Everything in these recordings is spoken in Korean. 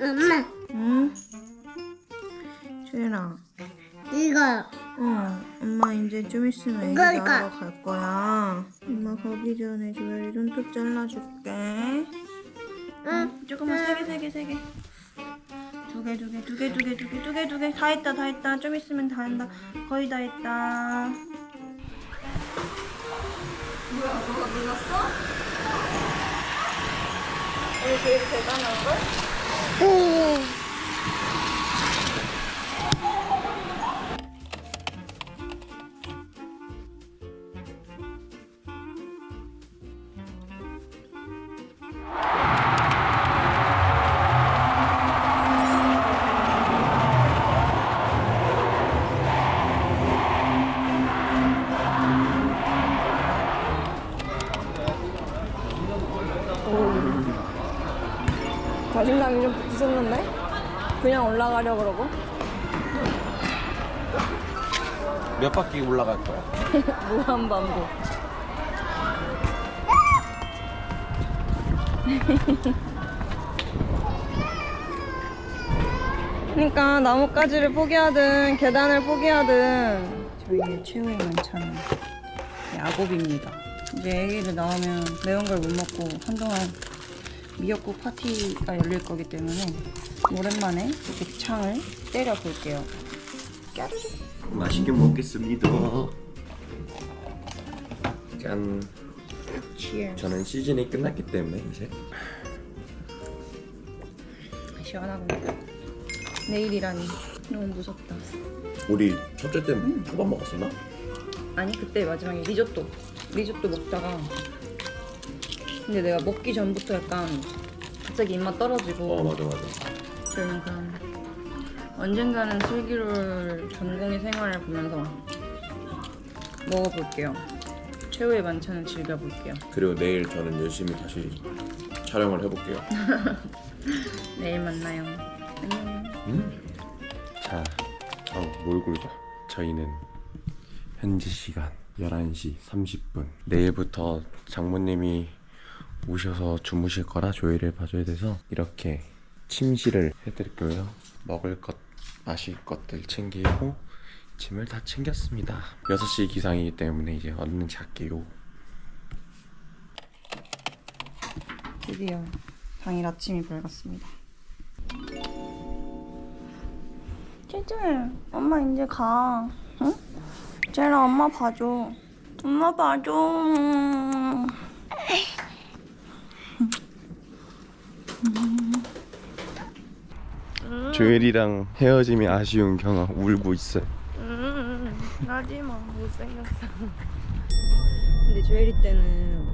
엄마. 응? 주연아. 이거. 어 엄마 이제 좀 있으면 애기 이거, 이거. 갈 거야. 엄마 가기 전에 주연이 손톱 잘라줄게. 응. 조금만 세게 세게 세게. 두 개 두 개 두 개 두 개 두 개 두 개 두 개. 다 했다 다 했다. 좀 있으면 다 한다. 거의 다 했다. 뭐야 너가 눌렀어? 오늘 제일 대단한 걸? 응. 올라가려 그러고? 몇 바퀴 올라갈 거야? 무한반복. 그러니까 나뭇가지를 포기하든 계단을 포기하든 저희의 최후의 만찬은 야곱입니다. 이제 애기를 낳으면 매운 걸 못 먹고 한동안 미역국 파티가 열릴 거기 때문에 오랜만에 곱창을 때려 볼게요 맛있게 먹겠습니다. 짠. 치얼 저는 시즌이 끝났기 때문에 이제 시원하군요. 내일이라니 너무 무섭다. 우리 첫째 때 초밥 먹었었나? 아니 그때 마지막에 리조또 리조또 먹다가 근데 내가 먹기 전부터 약간 갑자기 입맛 떨어지고 어 맞아 맞아. 그러니까 언젠가는 슬기로울 전공의 생활을 보면서 먹어볼게요. 최후의 만찬을 즐겨볼게요. 그리고 내일 저는 열심히 다시 촬영을 해볼게요. 내일 만나요. 안녕. 음? 자, 어, 몰골과 저희는 현지 시간 11시 30분. 내일부터 장모님이 오셔서 주무실 거라 조회를 봐줘야 돼서 이렇게 침실을 해드릴 거예요. 먹을 것, 마실 것들 챙기고 짐을 다 챙겼습니다. 6시 기상이기 때문에 이제 얼른 잘게요. 드디어 당일 아침이 밝았습니다. 쟤쟤, 엄마 이제 가. 응? 쟤라 엄마 봐줘. 엄마 봐줘. 조엘이랑 헤어짐이 아쉬운 경아 울고 있어요. 음, 하지마 못생겼어. 근데 주애리 때는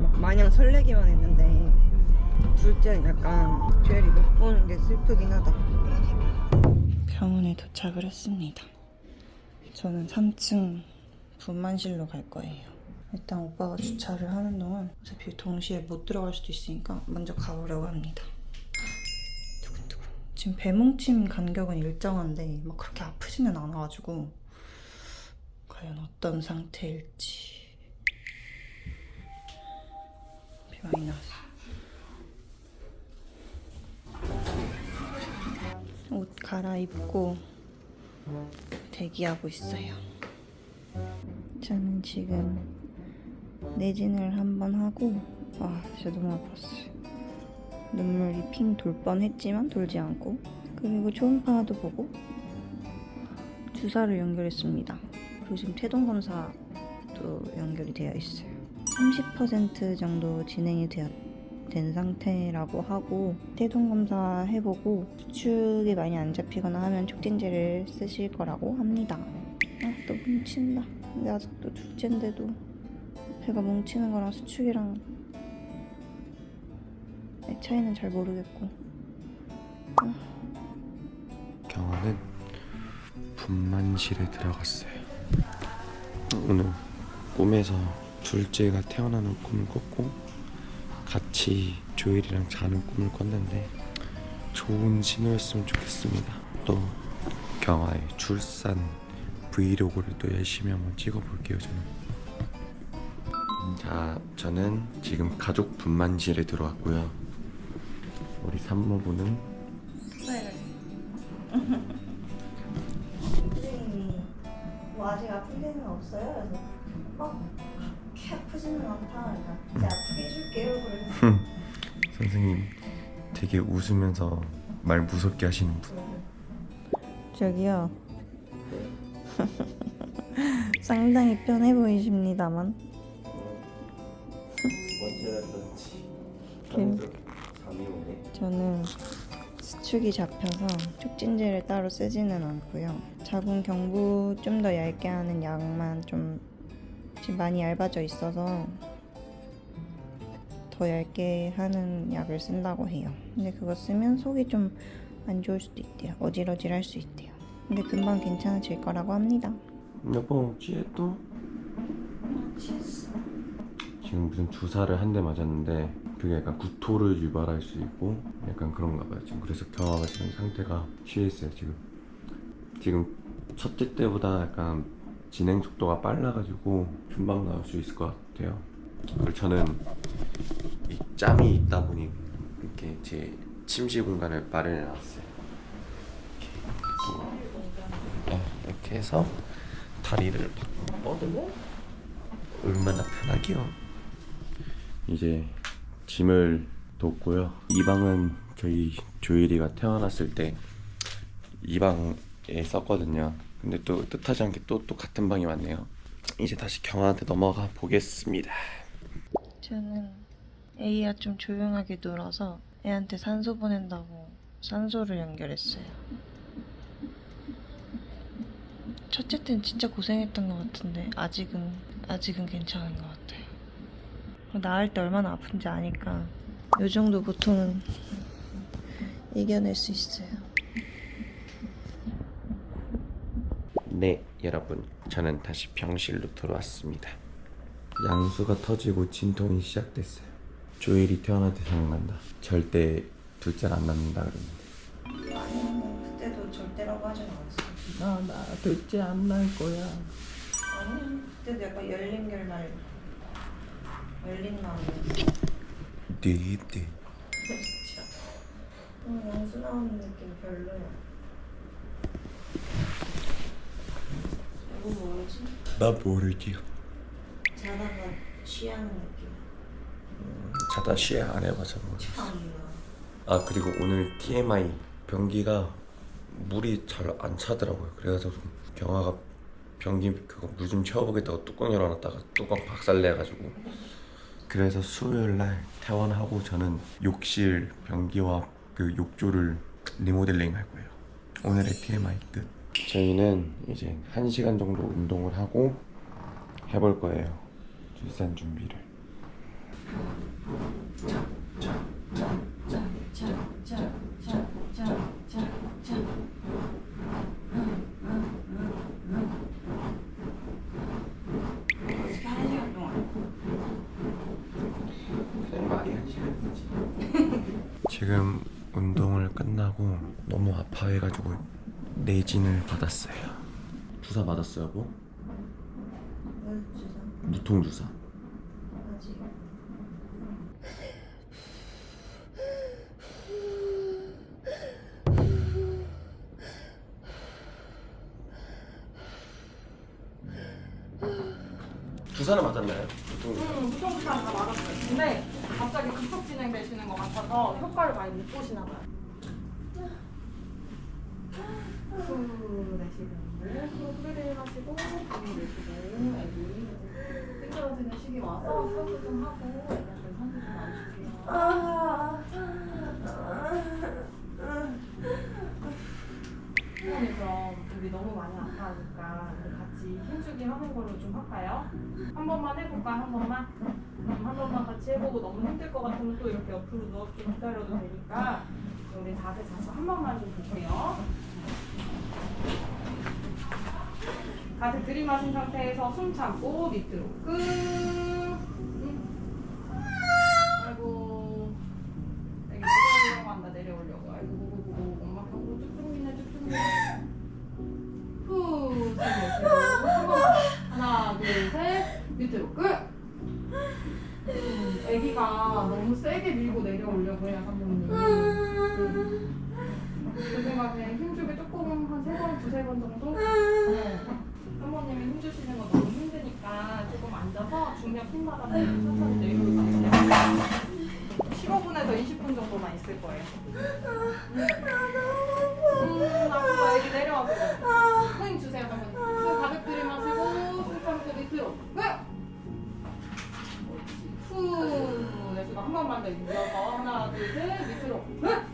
막 마냥 설레기만 했는데 둘째는 약간 주애리 못 보는 게 슬프긴 하다. 병원에 도착을 했습니다. 저는 3층 분만실로 갈 거예요. 일단 오빠가 주차를 하는 동안 어차피 동시에 못 들어갈 수도 있으니까 먼저 가보려고 합니다. 지금 배뭉침 간격은 일정한데 막 그렇게 아프지는 않아가지고 과연 어떤 상태일지 비 많이 나왔어. 옷 갈아입고 대기하고 있어요. 저는 지금 내진을 한번 하고 아 진짜 너무 아팠어요. 눈물이 핑 돌 뻔했지만 돌지 않고 그리고 초음파도 보고 주사를 연결했습니다. 그리고 지금 태동 검사도 연결이 되어 있어요. 30% 정도 진행이 되었, 된 상태라고 하고 태동 검사 해보고 수축이 많이 안 잡히거나 하면 촉진제를 쓰실 거라고 합니다. 아, 또 뭉친다. 근데 아직도 둘째인데도 배가 뭉치는 거랑 수축이랑 차이는 잘 모르겠고 경아는 분만실에 들어갔어요. 오늘 꿈에서 둘째가 태어나는 꿈을 꿨고 같이 조엘이랑 자는 꿈을 꿨는데 좋은 신호였으면 좋겠습니다. 또 경아의 출산 브이로그를 또 열심히 한번 찍어볼게요 저는. 자, 저는 지금 가족 분만실에 들어왔고요. 우리 산모부는 선생님이 뭐 아직 아픈 데는 없어요? 그래서 어? 그렇게 아프지는 않다. 이제 아프게 해줄게요. 그래서 선생님 되게 웃으면서 말 무섭게 하시는 분. 저기요. 상당히 편해 보이십니다만. 잠이 오네. 저는 수축이 잡혀서 촉진제를 따로 쓰지는 않고요. 자궁 경부 좀 더 얇게 하는 약만 좀 지금 많이 얇아져 있어서 더 얇게 하는 약을 쓴다고 해요. 근데 그거 쓰면 속이 좀 안 좋을 수도 있대요. 어지러질할 수 있대요. 근데 금방 괜찮아질 거라고 합니다. 여보 취해 또? 지금 무슨 주사를 한 대 맞았는데 그게 약간 구토를 유발할 수 있고 약간 그런가 봐요 지금. 그래서 경화가 지금 상태가 취했어요 지금. 지금 첫째 때보다 약간 진행 속도가 빨라가지고 금방 나올 수 있을 것 같아요. 그리고 저는 이 짬이 있다 보니 이렇게 제 침실 공간을 마련해 놨어요. 이렇게, 네, 이렇게 해서 다리를 뻗으면 얼마나 편하게요. 이제 짐을 뒀고요. 이 방은 저희 조일이가 태어났을 때 이 방에 썼거든요. 근데 또 뜻하지 않게 또 또 같은 방이 왔네요. 이제 다시 경아한테 넘어가 보겠습니다. 저는 A야 좀 조용하게 놀아서 애한테 산소 보낸다고 산소를 연결했어요. 첫째 때는 진짜 고생했던 것 같은데 아직은 아직은 괜찮은 것 같아요. 나을 때 얼마나 아픈지 아니까 요 정도 보통은 이겨낼 수 있어요. 네, 여러분. 저는 다시 병실로 돌아왔습니다. 양수가 터지고 진통이 시작됐어요. 조일이 태어날 때 생각난다. 절대 둘째를 안 낳는다 그러는데. 아니 그때도 절대라고 하진 않았어요. 나, 나 둘째 안 낳을 거야. 아니 그때도 약간 열린 결말 열린 마음이었어. 띠띠. 영수 나오는 느낌 별로야. 이거 뭐지? 나 모르지. 자다가 취하는 느낌. 자다 쉬야 안 해봐서 모르 참나. 아 그리고 오늘 TMI 변기가 물이 잘 안 차더라고요. 그래가지고 경아가 변기 그거 물 좀 채워보겠다고 뚜껑 열어놨다가 뚜껑 박살내가지고 그래서 수요일 날 퇴원하고 저는 욕실 변기와 그 욕조를 리모델링 할 거예요. 오늘의 TMI 끝. 저희는 이제 1 시간 정도 운동을 하고 해볼 거예요. 출산 준비를. 어떻게 한 시간 동안? 그냥 말이 한 시간이 지. 지금 운동을 끝나고 너무 아파해가지고 내진을 받았어요. 주사 받았어요, 뭐? 무통 주사. 아직. 주사는 맞았나요? 무통 주사. 음, 무통부터 다 맞았어요. 근데 급속 진행되시는 것 같아서 효과를 많이 못 보시나 봐요. 후 내쉬고 후 소리 마시고 후 내쉬고 애기 찡그러지는 시기 와서 산소 좀 하고 애기한테 산소 좀 나오실게요. 선생님 그럼 우리 너무 많이 아파하니까 같이 힘주기 하는 걸로 좀 할까요? 한 번만 해볼까요? 한 번만? 그럼 한 번만 같이 해보고 너무 힘들 것 같으면 또 이렇게 옆으로 누워서 좀 기다려도 되니까 우리 자세 잡고 한 번만 좀 볼게요. 가득 들이마신 상태에서 숨 참고 밑으로 끝. 15분에서 20분 정도만 있을 거예요. 음, 아프다. 여기 내려와서. 힘 주세요, 사모님. 숨 가득 들이마시고, 숨 참고 밑으로. 네! 후. 내쉬고 한 번만 더 이어서 하나, 둘, 셋, 밑으로. 네!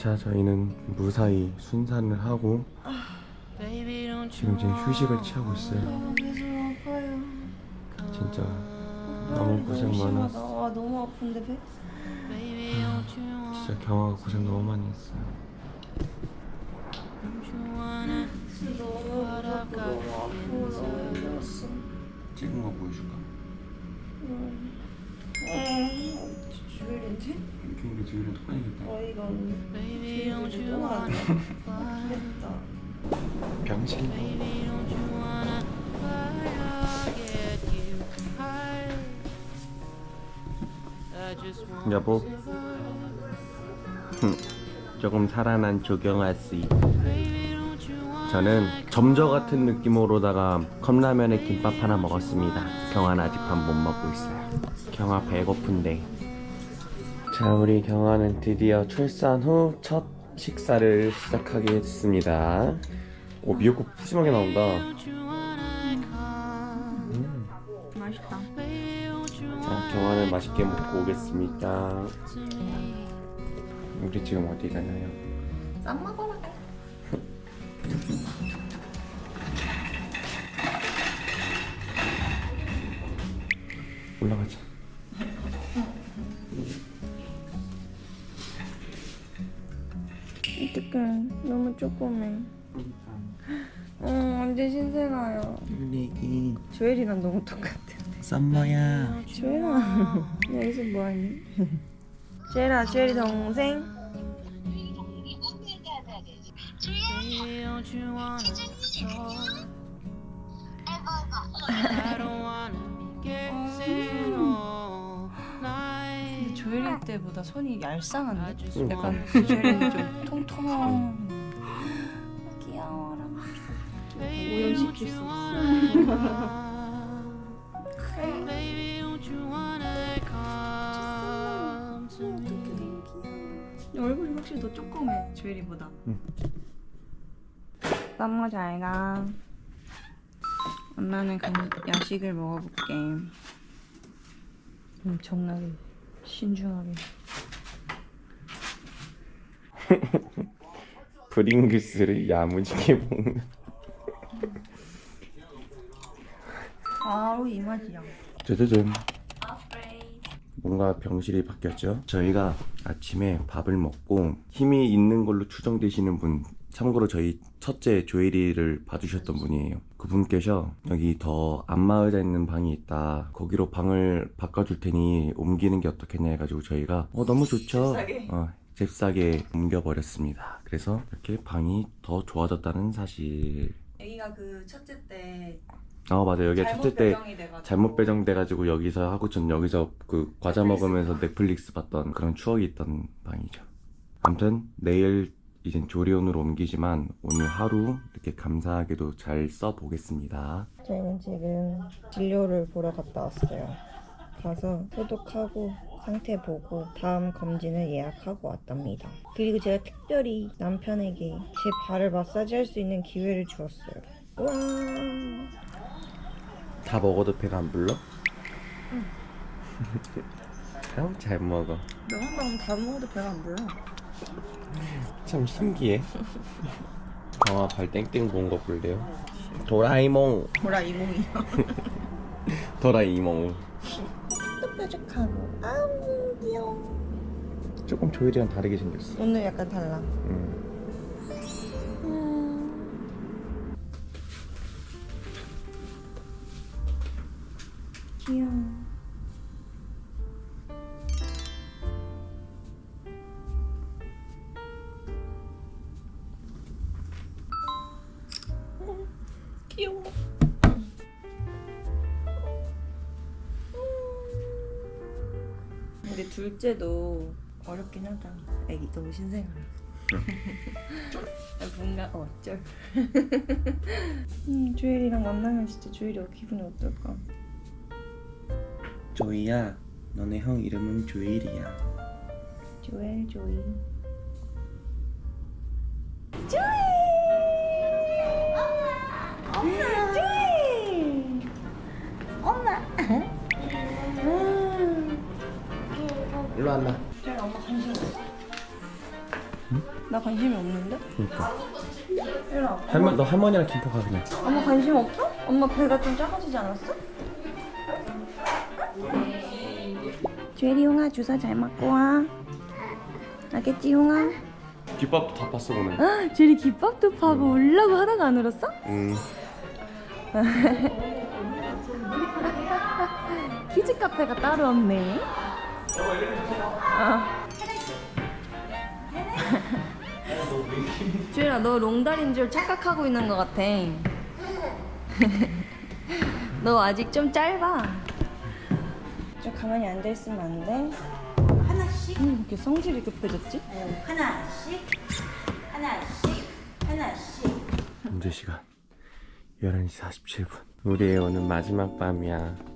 자 저희는 무사히 순산을 하고 지금 이제 휴식을 취하고 있어요 진짜 너무 고생 많았어 아 너무 아픈데 배? 진짜 경화가 고생 너무 많이 했어요 찍은 거 보여줄까? 주일인 데? 근데 뒤로 톡하니까 어이가 없네. 병신. 여보. 흠, 조금 살아난 조경아 씨. 저는 점저 같은 느낌으로다가 컵라면에 김밥 하나 먹었습니다. 경아는 아직 밥 못 먹고 있어요. 경아 배고픈데 자 우리 경아는 드디어 출산 후 첫 식사를 시작하게 됐습니다 오 미역국 푸짐하게 나온다 음. 맛있다. 자, 경화는 맛있게 먹고 오겠습니다. 우리 지금 어디 가나요? 쌈 먹으러 가. 올라가자. 조그매. 어, 완전 신생아요. 유리기 조엘이랑 너무 똑같아. 썸머야. 조엘아, 여기서 뭐하니? 조엘아, 조엘이 동생? 근데 조엘이 때보다 손이 얄쌍한데? 약간 조엘이는 좀 통통 오염시킬 수 있어. 얼굴이 확실히 더 조그매 조엘이보다. 쌈마 잘가. 엄마는 간, 야식을 먹어볼게. 엄청나게 신중하게. 브링글스를 야무지게 먹는. 바로 이 맛이야 짜자잔. 뭔가 병실이 바뀌었죠. 저희가 아침에 밥을 먹고 힘이 있는 걸로 추정되시는 분, 참고로 저희 첫째 조혜리를 봐주셨던 분이에요. 그분께서 여기 더 안마의자 있는 방이 있다. 거기로 방을 바꿔줄 테니 옮기는 게 어떻겠냐 해가지고 저희가 어 너무 좋죠. 잽싸게? 어, 잽싸게 옮겨버렸습니다. 그래서 이렇게 방이 더 좋아졌다는 사실. 여기가 그 첫째 때 아 맞아 여기가 잘못 첫째 때 배정이 돼가지고 잘못 배정돼가지고 여기서 하고 전 여기서 그 과자 넷플릭스 먹으면서 넷플릭스 봤던 그런 추억이 있던 방이죠. 아무튼 내일 이젠 조리원으로 옮기지만 오늘 하루 이렇게 감사하게도 잘 써보겠습니다. 저희는 지금 진료를 보러 갔다 왔어요. 가서 소독하고 상태 보고 다음 검진을 예약하고 왔답니다. 그리고 제가 특별히 남편에게 제 발을 마사지할 수 있는 기회를 주었어요. 우와. 다 먹어도 배가 안 불러? 응. 잘 먹어. 너한 번다 먹어도 배가 안 불러. 참 신기해. 강아 발 땡땡 본거 볼래요? 도라이몽. 뭐라 이몽이야. 도라이몽. 뾰족하고 아우 귀여워. 조금 조일이랑 다르게 생겼어. 오늘 약간 달라. 음. 귀여워. 귀여워. 근데 둘째도 어렵긴 하다. 애기 너무 신생아라. 뭔가 어쩔. 음, 주엘이랑 만나면 진짜 주엘이 기분이 어떨까? 조이야, 너네 형 이름은 조일이야. 조엘 조이. 일로 왔나? 주엘 엄마 관심 없어. 나 관심이 없는데? 그러니까. 일로 와. 할머, 너 할머니랑 김포 가 그냥. 엄마 관심 없어? 엄마 배가 좀 작아지지 않았어? 주엘이 형아 주사 잘 맞고 와. 알겠지 형아? 뒷밥도 다 봤어 오늘. 아, 주엘이 기밥도 파고 울라고 하다가 안 울었어? 음. 키즈 카페가 따로 없네. 아. 주일아 너 롱다리인 줄 착각하고 있는 것 같아. 너 아직 좀 짧아. 좀 가만히 앉아 있으면 안 돼? 하나씩 음, 이렇게 성질이 급해졌지? 어, 하나씩 하나씩 하나씩 현재 시간 11시 47분. 우리의 오늘 마지막 밤이야.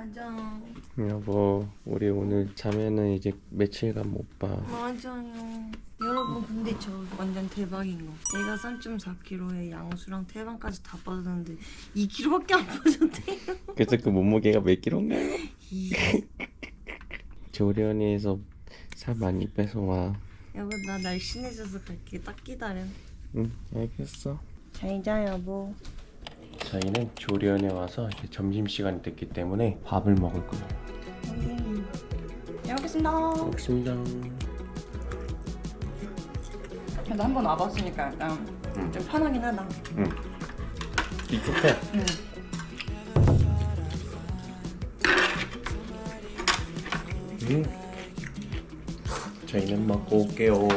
맞아. 여보, 우리 오늘 자면은 이제 며칠간 못 봐. 맞아요. 여러분 근데 저 완전 대박인 거. 내가 3.4kg에 양수랑 태반까지 다 빠졌는데 2kg밖에 안 빠졌대요. 그래서 그 몸무게가 몇 킬로인가요? 조련이에서 살 많이 빼서 와. 여보 나 날씬해져서 갈게. 딱 기다려. 응, 알겠어. 잘 자 여보. 저희는 조련에 와서 이제 점심 시간이 됐기 때문에 밥을 먹을 거예요. 잘 먹겠습니다. 먹습니다. 그래도 한 번 와봤으니까 약간 응. 좀 편하긴 하다. 응. 익숙해. 응. 음. 저희는 먹고 올게요.